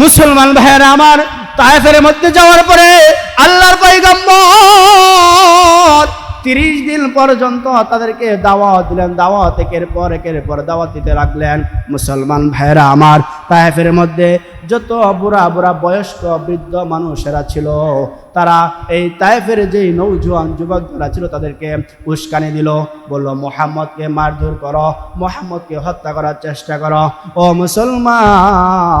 মুসলমান ভাইয়েরা আমার তায়েফের মধ্যে যাওয়ার পরে আল্লাহর পয়গম্বর তিরিশ দিন পর্যন্ত তাদেরকে দাওয়াত দিলেন। দাওয়াত একের পর একের পর দাওয়াত দিতে লাগলেন। মুসলমান ভাইয়েরা আমার তায়েফের মধ্যে যত বুড়া বুড়া বয়স্ক বৃদ্ধ মানুষেরা ছিল, তারা এই তায়েফের যেই নৌজওয়ান যুবক যারা ছিল, তাদেরকে উস্কানি দিল। বলল, মোহাম্মদকে মারধর করো, মোহাম্মদকে হত্যা করার চেষ্টা করো। ও মুসলমান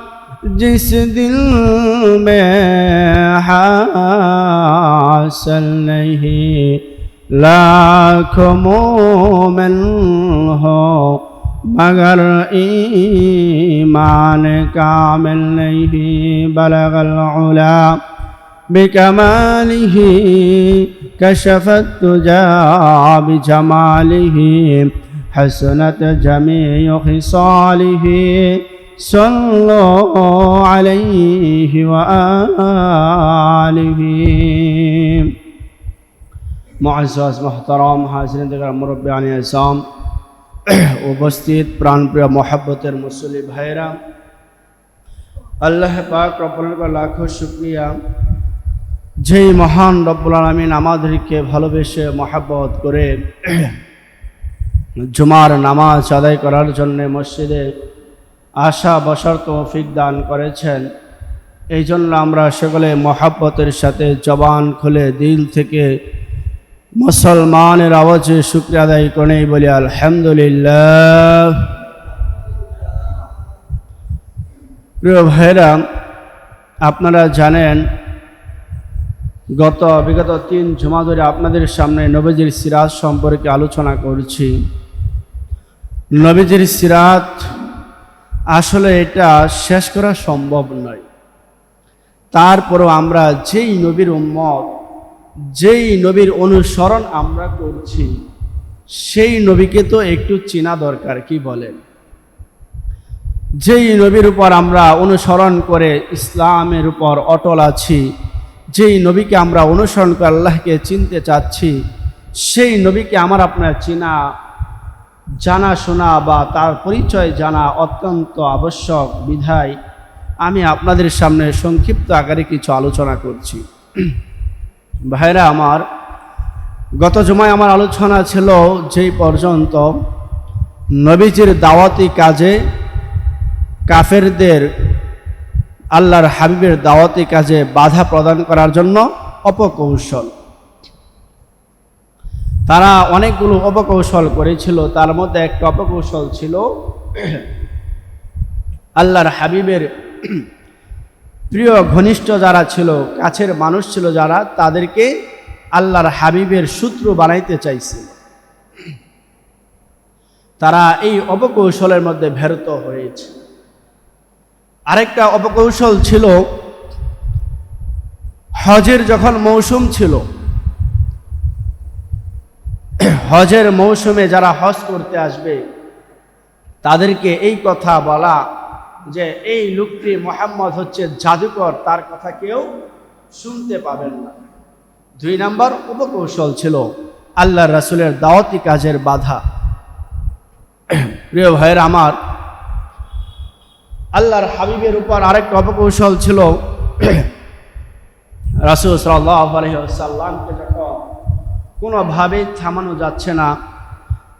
जिस दिल में हासिल नहीं लाखों मोमिन हो मगर ईमान कामिल नहीं बलगल उला بكماله كشف التجا بجماله حسنت جميع خصاله صلوا عليه وآله معزز محترم হাজিরিন দিগার মুরব্বী আনি আসাম উপস্থিত প্রাণপ্রিয় মহাব্বতের মুসলি ভাইরা আল্লাহ পাক রব্বুল আলামিনের লাখো শুকরিয়া যেই মহান রব্বুল আলমিন আমাদেরকে ভালোবেসে মহাব্বত করে জুমার নামাজ আদায় করার জন্য মসজিদে আশা, বসার তৌফিক দান করেছেন। এই জন্য আমরা সকলে মহাব্বতের সাথে জবান খুলে দিল থেকে মুসলমানের আওয়াজে শুক্রিয়া আদায় করে বলি, আলহামদুলিল্লাহ। প্রিয় ভাইরা আপনারা জানেন, গত বিগত তিন জমা ধরে আপনাদের সামনে নবীজির সিরাত সম্পর্কে আলোচনা করছি। নবীজির সিরাত আসলে এটা শেষ করা সম্ভব নয়। তারপরও আমরা যেই নবীর উম্মত, যেই নবীর অনুসরণ আমরা করছি, সেই নবীকে তো একটু চেনা দরকার, কি বলেন? যেই নবীর উপর আমরা অনুসরণ করে ইসলামের উপর অটল আছি, যেই নবীকে আমরা অনুসরণ করে আল্লাহকে চিনতে চাচ্ছি, সেই নবীকে আমার আপনার চেনা জানা শোনা বা তার পরিচয় জানা অত্যন্ত আবশ্যক বিধায় আমি আপনাদের সামনে সংক্ষিপ্ত আকারে কিছু আলোচনা করছি। ভাইরা আমার, গত জমায় আমার আলোচনা ছিল যেই পর্যন্ত নবীজির দাওয়াতি কাজে কাফেরদের আল্লাহর হাবিবের দাওয়াতি কাজে বাধা প্রদান করার জন্য অপকৌশল তারা অনেকগুলো অপকৌশল করেছিল, তার মধ্যে একটা অপকৌশল ছিল আল্লাহর হাবিবের প্রিয় ঘনিষ্ঠ যারা ছিল, কাছের মানুষ ছিল যারা, তাদেরকে আল্লাহর হাবিবের সূত্র বানাইতে চাইছে। তারা এই অপকৌশলের মধ্যে ভেরত হয়েছে। আরেকটা অপকৌশল ছিল হজের যখন মৌসুম ছিল হজের মৌসুমে যারা হজ করতে আসবে, তাদেরকে এই কথা বলা যে এই লোকটি মোহাম্মদ হচ্ছে জাদুকর, তার কথা কেউ শুনতে পাবেন না। দুই নাম্বার উপকৌশল ছিল আল্লাহ রাসুলের দাওয়াতি কাজের বাধা। প্রিয় ভাইয়ের আমার, আল্লাহর হাবিবের উপর আরেকটা অপকৌশল ছিল, রাসুল সাল্লামকে যখন কোনোভাবেই থামানো যাচ্ছে না।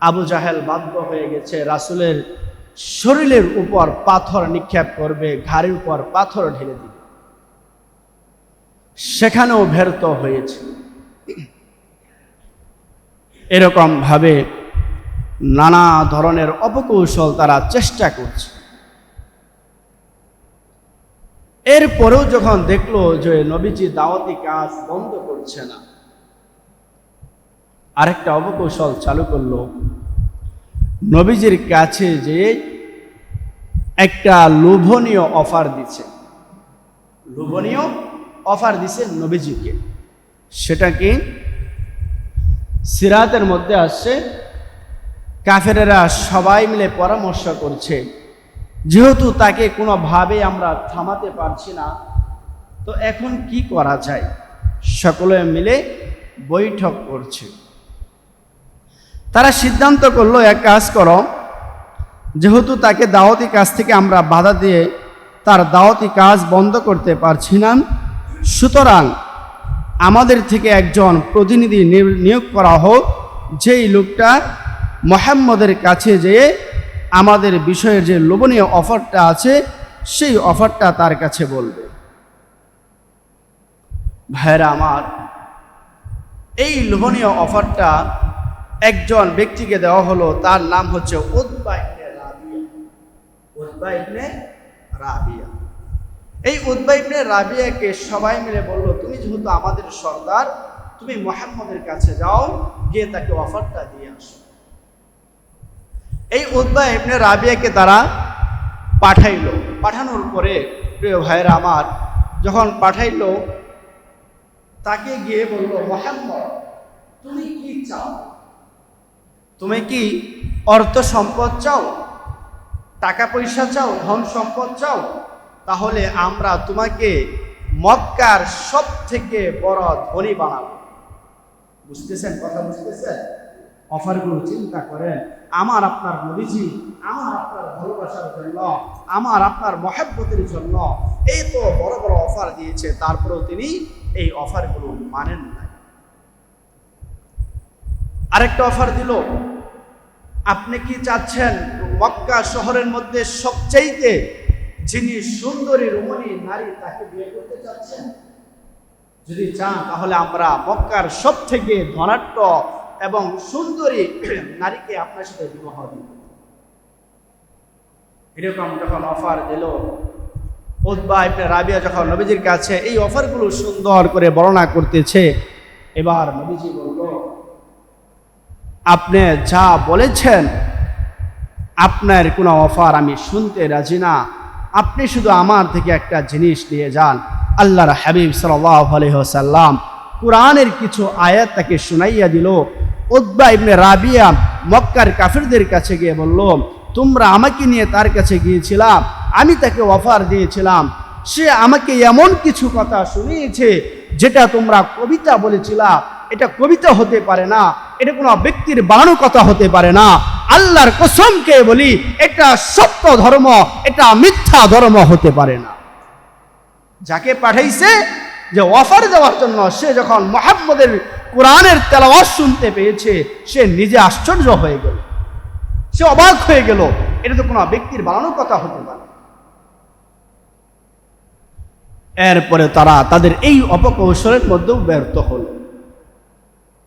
আবু জাহেল বাধ্য হয়ে গেছে, রাসুলের শরীরের উপর পাথর নিক্ষেপ করবে, ঘাড়ের উপর পাথর ঢেলে দিবে। সেখানেও ব্যর্থ হয়েছে। এরকম ভাবে নানা ধরনের অপকৌশল তারা চেষ্টা করছে। এরপরেও যখন দেখল যে নবীজি দাওয়াতি কাজ বন্ধ করছে না আরেকটা অবকৌশল চালু করল। নবীজির কাছে যে একটা লোভনীয় অফার দিচ্ছে। লোভনীয় অফার দিছে নবীজিকে। সেটা কি সিরাতের মধ্যে আসছে। কাফেরেরা সবাই মিলে পরামর্শ করছে, যেহেতু তাকে কোনোভাবে আমরা থামাতে পারছি না, তো এখন কি করা যায়? সকলে মিলে বৈঠক করছে। তারা সিদ্ধান্ত করল, এক কাজ করো, যেহেতু তাকে দাওয়াতি কাজ থেকে আমরা বাধা দিয়ে তার দাওয়াতি কাজ বন্ধ করতে পারছি না, সুতরাং আমাদের থেকে একজন প্রতিনিধি নিয়োগ- করা হোক, যেই লোকটা মোহাম্মদের কাছে যেয়ে আমাদের বিষয়ের যে লোভনীয় অফারটা আছে, সেই অফারটা তার কাছে বলবে। ভাইরা আমার, এই লোভনীয় অফারটা একজন ব্যক্তিকে দেওয়া হলো, তার নাম হচ্ছে রাবিয়া। রাবিয়া। এই উদ্বা ইবনে রাবিয়াকে সবাই মিলে বলল, তুমি যেহেতু আমাদের সর্দার, তুমি মোহাম্মদের কাছে যাও, গিয়ে তাকে অফারটা দিয়ে আসো। এই উদ্বা রাবিয়াকে তারা পাঠাইলো। পাঠানোর পরে, প্রিয় ভাইরা আমার, যখন পাঠাইলো, তাকে গিয়ে বলল, মোহাম্মদ, তুমি কি চাও? তুমি কি অর্থ সম্পদ চাও? টাকা পয়সা চাও? ধন সম্পদ চাও? তাহলে আমরা তোমাকে মক্কার সব থেকে বড় ধনী বানাবো। বুঝতেছেন? কথা বুঝতেছেন? অফারগুলো চিন্তা করেন। আমার আপনার নবীজি, আমার আপনার ভালোবাসার জন্য, আমার আপনার মহাব্বতের জন্য এই তো বড় বড় অফার দিয়েছে। তারপরেও তিনি এই অফারগুলো মানেন না। আরেকটা অফার দিল। আপনি কি চাচ্ছেন মক্কা শহরের মধ্যে সবচাইতে যিনি সুন্দরী রমণী নারী তাকে বিয়ে করতে চাচ্ছেন? যদি চান, তাহলে আমরা মক্কার সব থেকে ধনাঢ্য এবং সুন্দরী নারীকে আপনার সাথে বিবাহ দিব। এরকম যখন অফার দিল উদ্বা ইবনে রাবিয়া যখন নবীজির কাছে এই অফারগুলো সুন্দর করে বর্ণনা করতেছে, এবার নবীজি বলল আপনি যা বলেছেন, আপনার কোনো অফার আমি শুনতে রাজি না। আপনি শুধু আমার থেকে একটা জিনিস নিয়ে যান। আল্লাহর হাবিব সাল্লাম কোরআনের কিছু আয়াত তাকে শুনাইয়া দিল। উদ্বা ইবনে রাবিয়া মক্কার কাফিরদের কাছে গিয়ে বলল, তোমরা আমাকে নিয়ে তার কাছে গিয়েছিলাম আমি তাকে অফার দিয়েছিলাম। সে আমাকে এমন কিছু কথা শুনিয়েছে, যেটা তোমরা কবিতা বলেছিলা এটা কবিতা হতে পারে না, এটা কোনো ব্যক্তির বানানো কথা হতে পারে না। আল্লাহর কসমকে বলি, এটা সত্য ধর্ম, এটা মিথ্যা ধর্ম হতে পারে না। যাকে পাঠাইছে যে অফার দেওয়ার জন্য, সে যখন মোহাম্মদের কোরআনের তেলাওয়াজ শুনতে পেয়েছে, সে নিজে আশ্চর্য হয়ে গেল। সে অবাক হয়ে গেল, এটা তো কোনো ব্যক্তির বানানো কথা হতে পারে এরপরে তারা তাদের এই অপকৌশলের মধ্যেও ব্যর্থ হল।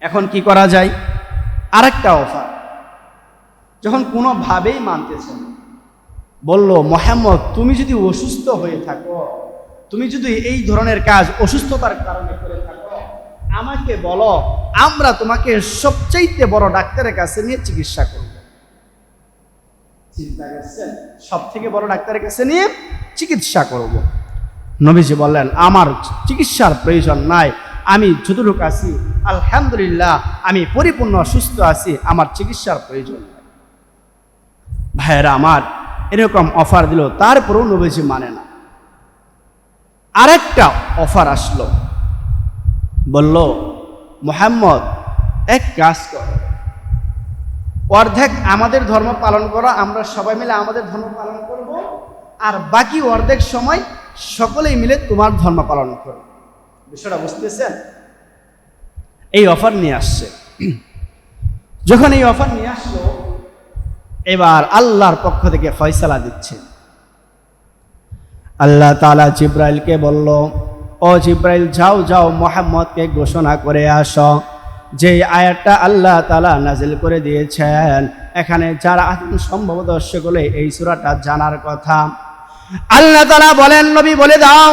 এখন কি করা যায়? আরেকটা অফার যখন কোনোভাবেই মানতেছে না, বলল, মোহাম্মদ, তুমি যদি অসুস্থ হয়ে থাকো, তুমি যদি এই ধরনের কাজ অসুস্থতার কারণে করে থাকো, আমাকে বলো, আমরা তোমাকে সবচাইতে বড় ডাক্তারের কাছে নিয়ে চিকিৎসা করব। চিন্তা করছেন? সব থেকে বড় ডাক্তারের কাছে নিয়ে চিকিৎসা করব। নবীজি বললেন, আমার চিকিৎসার প্রয়োজন নাই আমি যতটুকু আছি, আলহামদুলিল্লাহ, আমি পরিপূর্ণ সুস্থ আছি, আমার চিকিৎসার প্রয়োজন ভাইয়েরা আমার, এরকম অফার দিল, তারপরেও নবীজি মানে না। আরেকটা অফার আসলো। বলল, মোহাম্মদ, এক কাজ কর। অর্ধেক আমাদের ধর্ম পালন করো, আমরা সবাই মিলে আমাদের ধর্ম পালন করব, আর বাকি অর্ধেক সময় সকলেই মিলে তোমার ধর্ম পালন করো বিষয়টা বুঝতেছেন? এই অফার নিয়ে আসছে। যখন এই অফার নিয়ে আসলো, এবার আল্লাহর পক্ষ থেকে ফয়সালা দিচ্ছে। আল্লাহ তালা জিব্রাইলকে বলল, ও জিব্রাইল, যাও যাও, মোহাম্মদকে ঘোষণা করে আস। যে আয়াতটা আল্লাহ তালা নাজিল করে দিয়েছেন, এখানে যারা সম্ভবত সেগুলো এই সুরাটা জানার কথা। আল্লাহ তালা বলেন, নবী, বলে দাও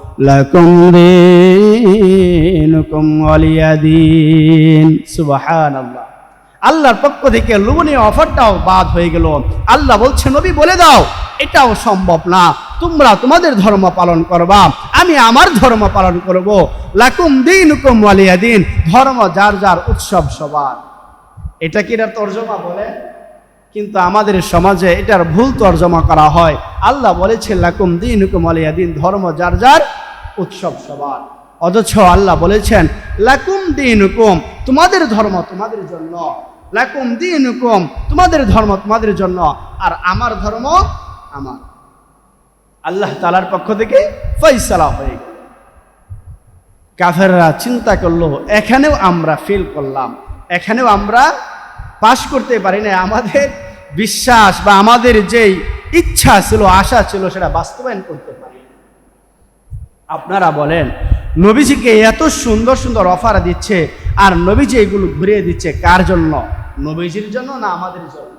লাকুম দিনুকুম ওয়ালিয়াদিন সুবহানাল্লাহ। আল্লাহর পক্ষ থেকে লুবনীয় অফারটাও বাদ হয়ে গেল। আল্লাহ বলছে, নবী, বলে দাও, এটাও সম্ভব না। তোমরা তোমাদের ধর্ম পালন করবা, আমি আমার ধর্ম পালন করব। লাকুম দিন হুকুম ওয়ালিয়া দিন, ধর্ম যার যার উৎসব সবার। এটা কি এটা তর্জমা বলে? কিন্তু আমাদের সমাজে এটার ভুল তর্জমা করা হয়। আল্লাহ বলেছে, লাকুম দিন হুকুম ওয়ালিয়া দিন, ধর্ম যার যার উৎসব সবার। অথচ আল্লাহ বলেছেন, লাকুম দিন হুকুম তোমাদের ধর্ম তোমাদের জন্য। লাকুম দিন হুকুম তোমাদের ধর্ম তোমাদের জন্য। আর আমার ধর্ম আমার। আল্লাহ তালার পক্ষ থেকে ফৈসলা হয়ে গেল। কাফেররা চিন্তা করল, এখানেও আমরা ফেল করলাম। এখানেও আমরা পাশ করতে পারি না আমাদের বিশ্বাস বা আমাদের যেই ইচ্ছা ছিল, আশা ছিল, সেটা বাস্তবায়ন করতে পারি আপনারা বলেন, নবীজিকে এত সুন্দর সুন্দর অফার দিচ্ছে, আর নবীজি এগুলো ঘুরিয়ে দিচ্ছে কার জন্য? নবীজির জন্য না আমাদের জন্য?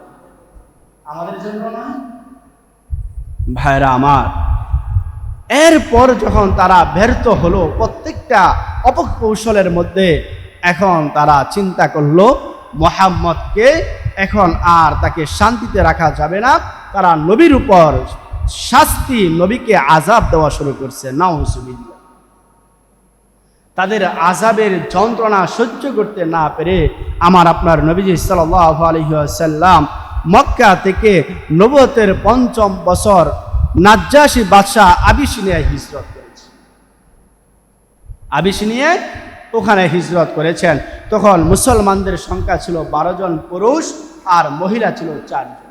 আমাদের জন্য না? ভাইরা আমার, এরপর যখন তারা ব্যর্থ হলো প্রত্যেকটা অপকৌশলের মধ্যে, এখন তারা চিন্তা করল মোহাম্মদকে এখন আর তাকে শান্তিতে রাখা যাবে না। তারা নবীর উপর শাস্তি নবীকে আজাব দেওয়া শুরু করছে, নাউজুবিল্লাহ। তাদের আজাবের যন্ত্রণা সহ্য করতে না পেরে আমার আপনার নবীজি সাল্লাহ আলহিহাসাল্লাম মক্কা থেকে নবতের পঞ্চম বছর নাজ্জাসী বাদশাহ আবিসিনিয়ায় হিজরত করেছে। আবিসিনিয়ায় ওখানে হিজরত করেছেন। তখন মুসলমানদের সংখ্যা ছিল বারো জন পুরুষ আর মহিলা ছিল চারজন।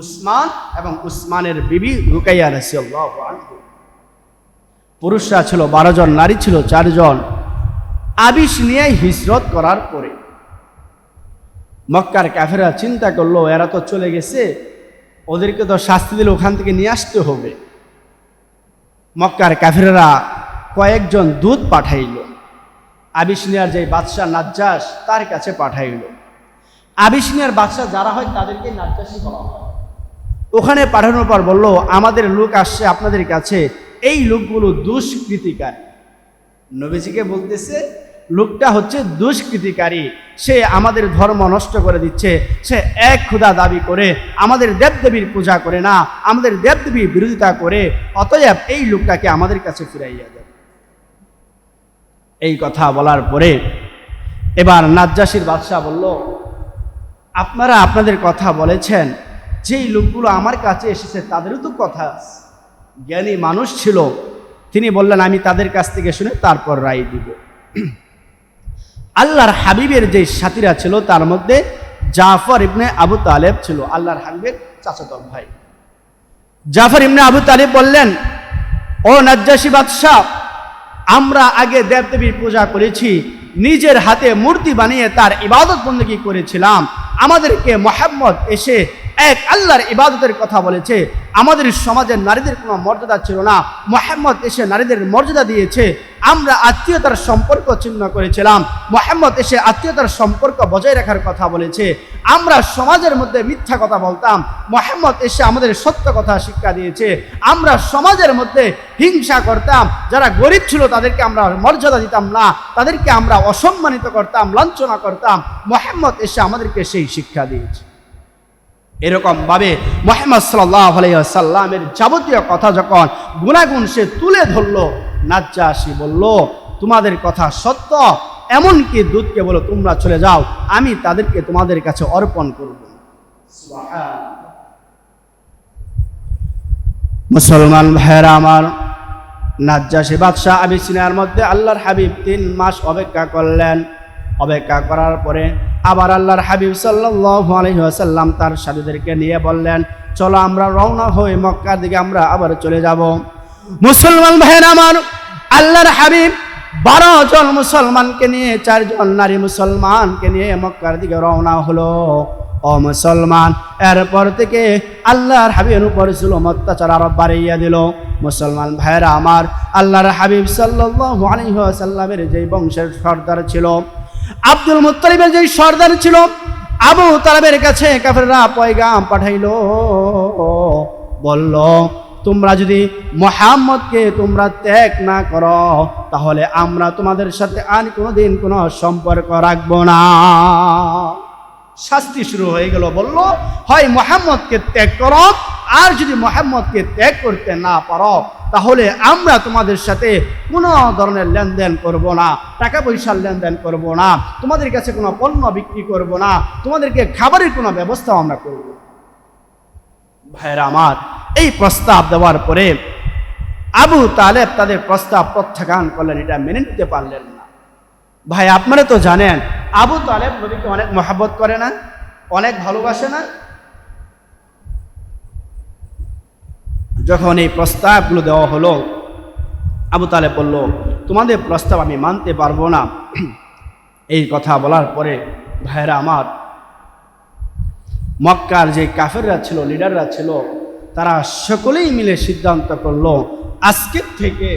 উসমান এবং উসমানের বিবি রুকাইয়া রাসিয়াল্লাহ পুরুষরা ছিল বারো জন, নারী ছিল চারজন আবিস নিয়ে হিজরত করার পরে মক্কার ক্যাফেরা চিন্তা করল, এরা তো চলে গেছে, ওদেরকে তো শাস্তি দিলে ওখান থেকে নিয়ে আসতে হবে। মক্কার ক্যাফেরা কয়েকজন দুধ পাঠাইল। আবিসনিয়ার যে বাদশাহ নাজ্জাস, তার কাছে পাঠাইল। আবিসনিয়ার বাদশাহ যারা হয় তাদেরকে নাজ্জাসী বলা হয়। ওখানে পাঠানোর পর বলল, আমাদের লোক আসছে আপনাদের কাছে। এই লোকগুলো দুষ্কৃতিকারী। নবীজিকে বলতেছে, লোকটা হচ্ছে দুষ্কৃতিকারী। সে আমাদের ধর্ম নষ্ট করে দিচ্ছে। সে এক ক্ষুদা দাবি করে, আমাদের দেবদেবীর পূজা করে না, আমাদের দেবদেবীর বিরোধিতা করে। অতএব এই লোকটাকে আমাদের কাছে ফিরাইয়া দেয় এই কথা বলার পরে এবার নাজ্জাসির বাদশাহ বলল, আপনারা আপনাদের কথা বলেছেন। যেই লোকগুলো আমার কাছে এসেছে, তাদেরও তো কথা জ্ঞানী মানুষ ছিল। তিনি বললেন, আমি তাদের কাছ থেকে শুনে তারপর রায় দিব। আল্লাহর হাবিবের যে সাথীরা ছিল, তার মধ্যে জাফর ইবনে আবু তালেব ছিল, আল্লাহর হাবিবের চাচাতো ভাই। জাফর ইবনে আবু তালেব বললেন, ও নাজ্জাসী বাদশাহ, আমরা আগে দেবদেবীর পূজা করেছি, নিজের হাতে মূর্তি বানিয়ে তার ইবাদত বন্দী করেছিলাম। আমাদেরকে মোহাম্মদ এসে এক আল্লাহর ইবাদতের কথা বলেছে। আমাদের সমাজের নারীদের কোনো মর্যাদা ছিল না। মোহাম্মদ এসে নারীদের মর্যাদা দিয়েছে। আমরা আত্মীয়তার সম্পর্ক চিহ্ন করেছিলাম। মোহাম্মদ এসে আত্মীয়তার সম্পর্ক বজায় রাখার কথা বলেছে। আমরা সমাজের মধ্যে মিথ্যা কথা বলতাম। মোহাম্মদ এসে আমাদের সত্য কথা শিক্ষা দিয়েছে। আমরা সমাজের মধ্যে হিংসা করতাম। যারা গরিব ছিল তাদেরকে আমরা মর্যাদা দিতাম না। তাদেরকে আমরা অসম্মানিত করতাম, লাঞ্ছনা করতাম। মোহাম্মদ এসে আমাদেরকে সেই শিক্ষা দিয়েছে। এরকম ভাবে মোহাম্মদ সাল্লাহ সাল্লামের যাবতীয় কথা যখন গুণাগুণ সে তুলে ধরলো, নাজ্জাসি বলল, তোমাদের কথা সত্য, এমনকি দুধকে বলো, তোমরা চলে যাও, আমি তাদেরকে তোমাদের কাছে অর্পণ করব। মুসলমান ভাইয়েরা আমার, নাজ্জাসী বাদশাহ আবিসিনার মধ্যে আল্লাহর হাবিব তিন মাস অপেক্ষা করলেন। অপেক্ষা করার পরে আবার আল্লাহর হাবিব সাল্লাহ আলহিহাসাল্লাম তার সাধুদেরকে নিয়ে বললেন, চলো আমরা রওনা হই মক্কার দিকে, আমরা আবার চলে যাব। মুসলমান ভাইয়ের আমার, আল্লাহর হাবিব বারো জন মুসলমানকে নিয়ে চারজন নারী মুসলমানকে নিয়ে মক্কার দিকে রওনা হলো। ও মুসলমান, এরপর থেকে আল্লাহর হাবিবের উপর জুলুম, অত্যাচার আরও বাড়িয়ে দিল। মুসলমান ভাইয়েরা আমার, আল্লাহর হাবিব সাল্লাল্লাহু আলাইহি ওয়াসাল্লামের যে বংশের সর্দার ছিল আব্দুল মুত্তালিবের যে সর্দার ছিল, আবু তালেবের কাছে কাফেররা পয়গাম পাঠাইলো। বলল, তোমরা যদি মোহাম্মদকে তোমরা ত্যাগ না করো, তাহলে আমরা তোমাদের সাথে আর কোনোদিন কোনো সম্পর্ক রাখব না। শাস্তি শুরু হয়ে গেল। বলল, হয় মোহাম্মদকে ত্যাগ করো আর যদি মোহাম্মদকে ত্যাগ করতে না পারো, তাহলে আমরা তোমাদের সাথে কোনো ধরনের লেনদেন করব না টাকা পয়সার লেনদেন করব না, তোমাদের কাছে কোনো পণ্য বিক্রি করব না, তোমাদেরকে খাবারের কোনো ব্যবস্থাও আমরা করব না। ভাইরা আমার, এই প্রস্তাব দেওয়ার পরে আবু তালেব তাদের প্রস্তাব প্রত্যাখ্যান করলেন, এটা মেনে নিতে পারলেন না ভাই, আপনারা তো জানেন, আবু তালেব নবীকে অনেক মহাব্বত করে না, অনেক ভালোবাসে না যখন এই প্রস্তাবগুলো দেওয়া হলো, আবু তালেব বলল, তোমাদের প্রস্তাব আমি মানতে পারব না। এই কথা বলার পরে ভাইরা আমার, মক্কার যে কাফেররা ছিল, লিডাররা ছিল, তারা সকলেই মিলে সিদ্ধান্ত করল আজকের থেকে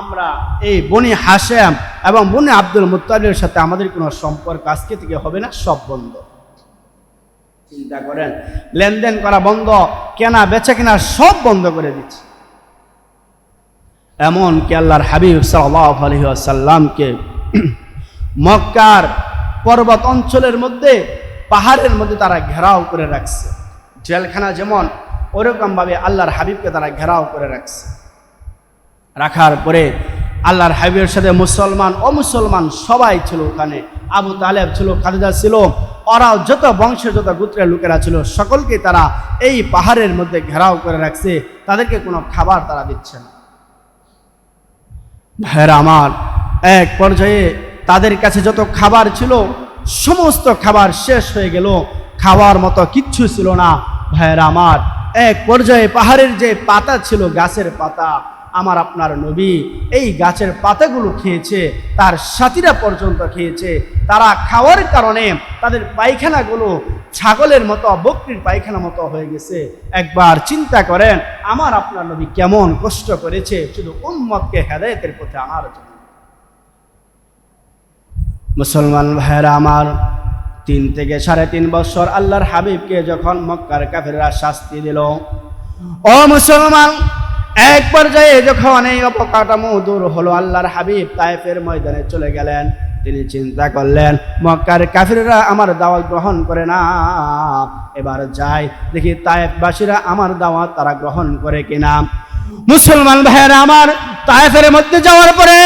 আমরা এই বনি হাসেম এবং বনি আব্দুল মুত্তালির সাথে আমাদের কোনো সম্পর্ক আজকে থেকে হবে না, সব বন্ধ। চিন্তা করেন। লেনদেন করা বন্ধ, কেনা বেচা কেনা সব বন্ধ করে দিচ্ছে। এমন কি আল্লাহর হাবিব আলহিহাসাল্লামকে মক্কার পর্বত অঞ্চলের মধ্যে, পাহাড়ের মধ্যে তারা ঘেরাও করে রাখছে। জেলখানা যেমন, ওরকমভাবে আল্লাহর হাবিবকে তারা ঘেরাও করে রাখছে। রাখার পরে আল্লাহর হাবিবের সাথে মুসলমান ও মুসলমান সবাই ছিল ওখানে। আবু তালেব ছিল, খাদিজা ছিল ওরাও যত বংশের যত গোত্রের লোকেরা ছিল, সকলকে তারা এই পাহাড়ের মধ্যে ঘেরাও করে রাখছে। তাদেরকে কোনো খাবার তারা দিচ্ছে না। ভাইয়েরা আমার, এক পর্যায়ে তাদের কাছে যত খাবার ছিল, সমস্ত খাবার শেষ হয়ে গেল। খাওয়ার মতো কিচ্ছু ছিল না। ভাইয়েরা আমার, এক পর্যায়ে পাহাড়ের যে পাতা ছিল, গাছের পাতা আমার আপনার নবী। এই গাছের পাতাগুলো খেয়েছে, তার সাথীরা পর্যন্ত খেয়েছে। তারা খাওয়ার কারণে তাদের পায়খানাগুলো ছাগলের মতো, বকরির পায়খানা মতো হয়ে গেছে। একবার চিন্তা করেন, আমার আপনার নবী কেমন কষ্ট করেছে, শুধু উম্মতকে হেদায়তের পথে আনার জন্য। মুসলমান ভাইয়েরা আমার, তিন থেকে সাড়ে তিন বছর আল্লাহর হাবিবকে যখন মক্কার কাফেররা শাস্তি দিল, ও মুসলমান এক পর্যায়ে যখন এই অপকাঠামো দূর হলো, আল্লাহর হাবিব তায়েফের ময়দানে চলে গেলেন। তিনি চিন্তা করলেন, মক্কার কাফিররা আমার দাওয়াত গ্রহণ করে না। এবার যাই, দেখি তায়েফবাসীরা আমার দাওয়াত তারা গ্রহণ করে কিনা। মুসলমান ভাইয়েরা, আমার তায়েফের মধ্যে যাওয়ার পরে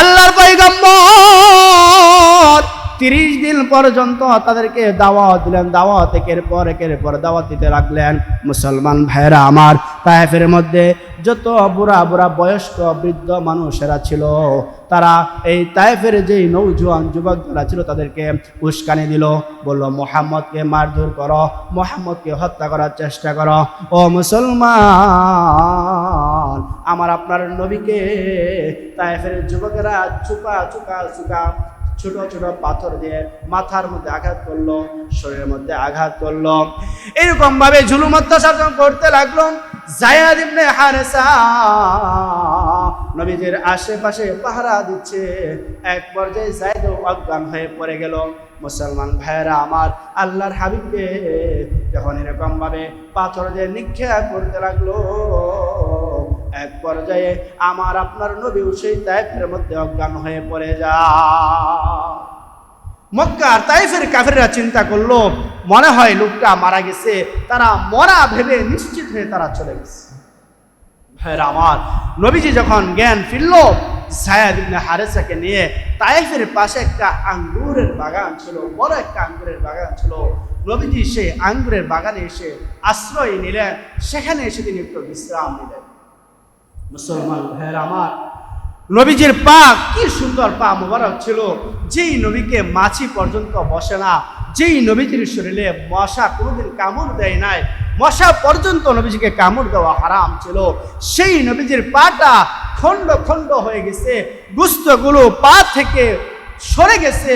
আল্লাহর পয়গম্বর তিরিশ দিন পর্যন্ত তাদেরকে দাওয়াত দিলেন, দাওয়াত একের পর একের পর দাওয়াত দিতে রাখলেন মুসলমান ভাইয়েরা আমার তায়েফের মধ্যে যত বুড়া বুড়া বয়স্ক বৃদ্ধ মানুষেরা ছিল, তারা এই তায়েফের যেই নৌজোয়ান যুবক যারা ছিল, তাদেরকে উস্কানি দিল, বলল, মোহাম্মদকে মারধর করো, মোহাম্মদকে হত্যা করার চেষ্টা করো। ও মুসলমান, আমার আপনার নবীকে তায়েফের যুবকেরা চুকা চুকা চুকা ছোট ছোট পাথর দিয়ে মাথার মধ্যে আঘাত করল, শরীরের মধ্যে আঘাত করল। এরকম ভাবে জুলুম অত্যাচার করতে লাগল জায়াদ ইবনে হারেসা। নবীজির আশেপাশে পাহারা দিচ্ছে। এক পর্যায়ে জায়দ অজ্ঞান হয়ে পড়ে গেল। মুসলমান ভাইয়েরা, আমার আল্লাহর হাবিবকে যখন এরকম ভাবে পাথর দিয়ে নিক্ষেপ করতে লাগল, এক পর্যায়ে আমার আপনার নবী সেই তাইফের মধ্যে অজ্ঞান হয়ে পড়ে মক্কার তাইফের কাফেররা চিন্তা করল, মনে হয় লোকটা মারা গেছে, তারা মরা ভেবে নিশ্চিত হয়ে তারা চলে গেছে। ভাইরা আমার, নবীজি যখন জ্ঞান ফিরল, সায়াদ ইবনে হারেসাকে নিয়ে তাইফের পাশে একটা আঙ্গুরের বাগান ছিল, বড় একটা আঙ্গুরের বাগান ছিল। নবীজি সেই আঙ্গুরের বাগানে এসে আশ্রয় নিলেন, সেখানে এসে তিনি একটু বিশ্রাম নিলেন। মুসলমান ভাইয়ের আমার নবীজির পা, কি সুন্দর পা মোবারক ছিল। যেই নবীকে মাছি পর্যন্ত বসে না, যেই নবীজির শরীরে মশা কোনোদিন কামড় দেয় নাই, মশা পর্যন্ত নবীজিকে কামড় দেওয়া হারাম ছিল। সেই নবীজির পাটা খণ্ড খণ্ড হয়ে গেছে, গুস্তগুলো পা থেকে সরে গেছে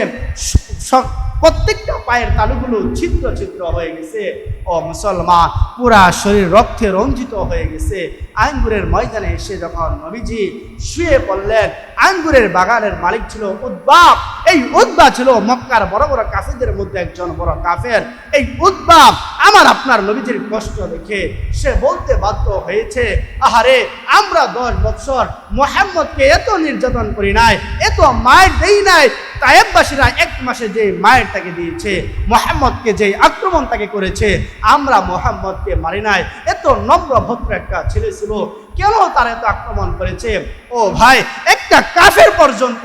প্রত্যেকটা পায়ের তালুগুলো ছিদ্র ছিদ্র হয়ে গেছে। ও মুসলমান, পুরা শরীর রক্তে রঞ্জিত হয়ে গেছে। আঙ্গুরের ময়দানে এসে যখন নবীজি শুয়ে পড়লেন, আঙ্গুরের বাগানের মালিক ছিল উদ্বাব এই উদ্বা ছিল মক্কার বড় বড় কাফেরদের মধ্যে একজন বড় কাফের। এই উদ্বাব আমার আপনার নবীজির কষ্ট দেখে সে বলতে বাধ্য হয়েছে, আহারে, আমরা দশ বছর মোহাম্মদকে এত নির্যাতন করি নাই, এত মায়ের দেই নাই, তায়েববাসীরা এক মাসে যে মায়ের তাকে দিয়েছে, মোহাম্মদকে যে আক্রমণ তাকে করেছে। আমরা মোহাম্মদকে মারি নাই। এত নম্র ভদ্র একটা ছেলে ছিল। কেন তার এত আক্রমণ করেছে? ও ভাই, একটা কাফের পর্যন্ত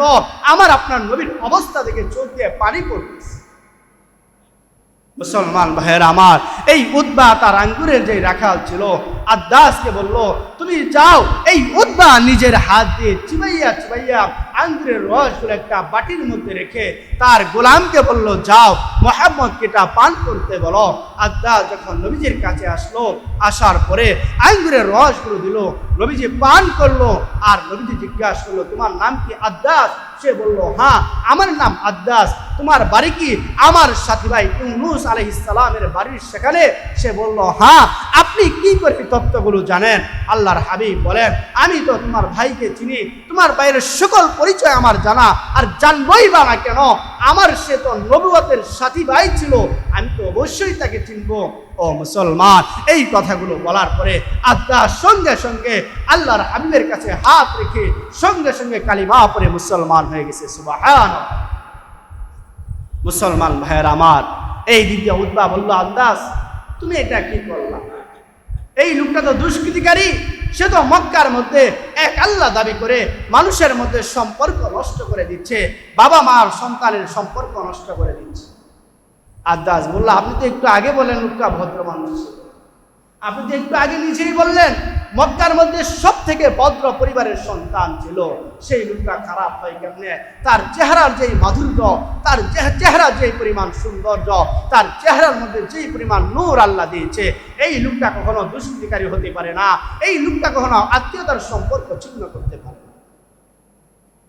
আমার আপনার নবীর অবস্থা দেখে চোখ দিয়ে পানি পড়তেছে। মুসলমান ভাইয়ের আমার, এই উদ্বা তার আঙ্গুরের যে রাখাল ছিল আদাসকে বলল, তুমি যাও, এই উদ্বা নিজের হাত দিয়ে চিবাইয়া চিবাইয়া আঙ্গুরের রসগুলো একটা বাটির মধ্যে রেখে তার গোলামকে বলল, যাও, মোহাম্মদকে এটা পান করতে বলো। আদাস যখন নবীজির কাছে আসলো, আসার পরে আঙ্গুরের রসগুলো দিল নবীজি পান করল আর নবীজি জিজ্ঞাসা করল, তোমার নাম কি আদাস সে বলল হ্যাঁ আমার নাম আদাস তোমার বাড়ি কি? আমার সাথী ভাই ইউনুস আলহ ইসলামের বাড়ির সেখানে। সে বলল হ্যাঁ আপনি কি করে তত্ত্বগুলো জানেন? আল্লাহর হাবিব বলেন, আমি তো তোমার ভাইকে চিনি, তোমার ভাইয়ের সকল পরিচয় আমার জানা, আর জানবই বা না কেন? আমার সে তো নবুয়তের সাথী ভাই ছিল, আমি তো অবশ্যই তাকে চিনবো। ও মুসলমান, এই কথাগুলো বলার পরে আত্মা সঙ্গে সঙ্গে আল্লাহর হাবিবের কাছে হাত রেখে সঙ্গে সঙ্গে কালিমা পরে মুসলমান হয়ে গেছে সুবাহান মুসলমান ভাইয়ের আমার, এই দিকে উদ্বা বলল, আন্দাজ, তুমি এটা কি করলা? এই লোকটা তো দুষ্কৃতিকারী, সে তো মক্কার মধ্যে এক আল্লাহ দাবি করে মানুষের মধ্যে সম্পর্ক নষ্ট করে দিচ্ছে বাবা মার সন্তানের সম্পর্ক নষ্ট করে দিচ্ছে। আদাস বলল, আপনি তো একটু আগে বলেন লোকটা ভদ্র মানুষ আপনি তো একটু আগে নিজেই বললেন, মক্কার মধ্যে সব থেকে ভদ্র পরিবারের সন্তান ছিল। সেই লোকটা খারাপ হয় কেমনে? তার চেহারার যেই মাধুর্য, তার চেহ- চেহারার যেই পরিমাণ সৌন্দর্য, তার চেহারার মধ্যে যেই পরিমাণ নূর আল্লাহ দিয়েছে, এই লোকটা কখনো দুষ্কৃতিকারী হতে পারে না। এই লোকটা কখনো আত্মীয়তার সম্পর্ক ছিন্ন করতে পারে